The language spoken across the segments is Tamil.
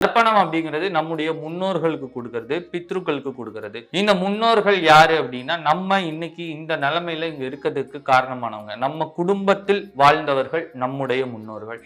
தர்ப்பணம் அப்படிங்கிறது நம்முடைய முன்னோர்களுக்கு கொடுக்கறது பித்ருக்களுக்கு கொடுக்கறது. இந்த முன்னோர்கள் யாரு அப்படின்னா நம்ம இன்னைக்கு இந்த நிலைமையில இங்க இருக்கிறதுக்கு காரணமானவங்க. நம்ம குடும்பத்தில் வாழ்ந்தவர்கள் நம்முடைய முன்னோர்கள்.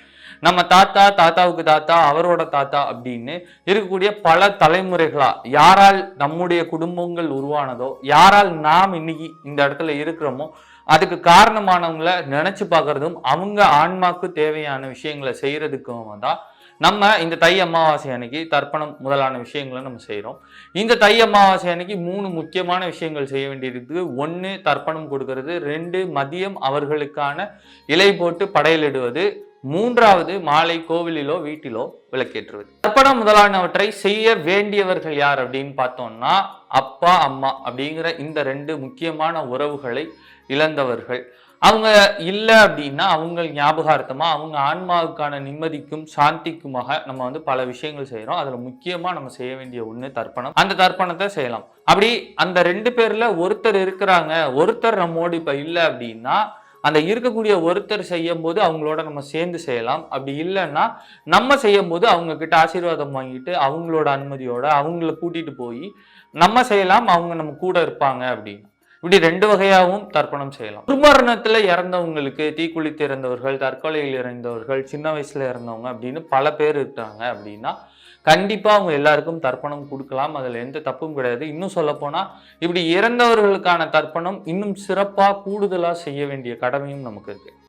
நம்ம தாத்தா தாத்தாவுக்கு தாத்தா அவரோட தாத்தா அப்படின்னு இருக்கக்கூடிய பல தலைமுறைகளா யாரால் நம்முடைய குடும்பங்கள் உருவானதோ யாரால் நாம் இன்னைக்கு இந்த இடத்துல இருக்கிறோமோ அதுக்கு காரணமானவங்களை நினைச்சு பார்க்கறதும் அவங்க ஆன்மாக்கு தேவையான விஷயங்களை செய்யறதுக்கும் தான் நம்ம இந்த தை அமாவாசை அன்னைக்கு தர்ப்பணம் முதலான விஷயங்களை நம்ம செய்கிறோம் இந்த தை அமாவாசை அன்னைக்கு மூணு முக்கியமான விஷயங்கள் செய்ய வேண்டியிருக்கு ஒன்று தர்ப்பணம் கொடுக்கறது. ரெண்டு மதியம் அவர்களுக்கான இலை போட்டு படையலிடுவது. மூன்றாவது மாலை கோவிலிலோ வீட்டிலோ விளக்கேற்றுவது. தர்ப்பணம் முதலானவற்றை செய்ய வேண்டியவர்கள் யார் அப்படின்னு பார்த்தோம்னா அப்பா அம்மா அப்படிங்கிற இந்த ரெண்டு முக்கியமான உறவுகளை இழந்தவர்கள். அவங்க இல்லை அப்படின்னா அவங்க ஞாபகார்த்தமாக அவங்க ஆன்மாவுக்கான நிம்மதிக்கும் சாந்திக்குமாக நம்ம வந்து பல விஷயங்கள் செய்கிறோம் அதில் முக்கியமாக நம்ம செய்ய வேண்டிய ஒன்று தர்ப்பணம். அந்த தர்ப்பணத்தை செய்யலாம். அப்படி அந்த ரெண்டு பேரில் ஒருத்தர் இருக்கிறாங்க ஒருத்தர் நம்மோடு இப்போ இல்லை அப்படின்னா அந்த இருக்கக்கூடிய ஒருத்தர் செய்யும் போது அவங்களோட நம்ம சேர்ந்து செய்யலாம். அப்படி இல்லைன்னா நம்ம செய்யும் போது அவங்க கிட்ட ஆசீர்வாதம் வாங்கிட்டு அவங்களோட அனுமதியோட அவங்கள கூட்டிட்டு போய் நம்ம செய்யலாம் அவங்க நம்ம கூட இருப்பாங்க அப்படின்னு. இப்படி ரெண்டு வகையாகவும் தர்ப்பணம் செய்யலாம். துர்மரணத்தில் இறந்தவங்களுக்கு தீக்குளித்து இறந்தவர்கள் தற்கொலையில் இறந்தவர்கள் சின்ன வயசுல இறந்தவங்க அப்படின்னு பல பேர் இருக்காங்க அப்படின்னா கண்டிப்பாக அவங்க எல்லாருக்கும் தர்ப்பணம் கொடுக்கலாம். அதில் எந்த தப்பும் கிடையாது. இன்னும் சொல்லப்போனால் இப்படி இறந்தவர்களுக்கான தர்ப்பணம் இன்னும் சிறப்பாக கூடுதலாக செய்ய வேண்டிய கடமையும் நமக்கு இருக்குது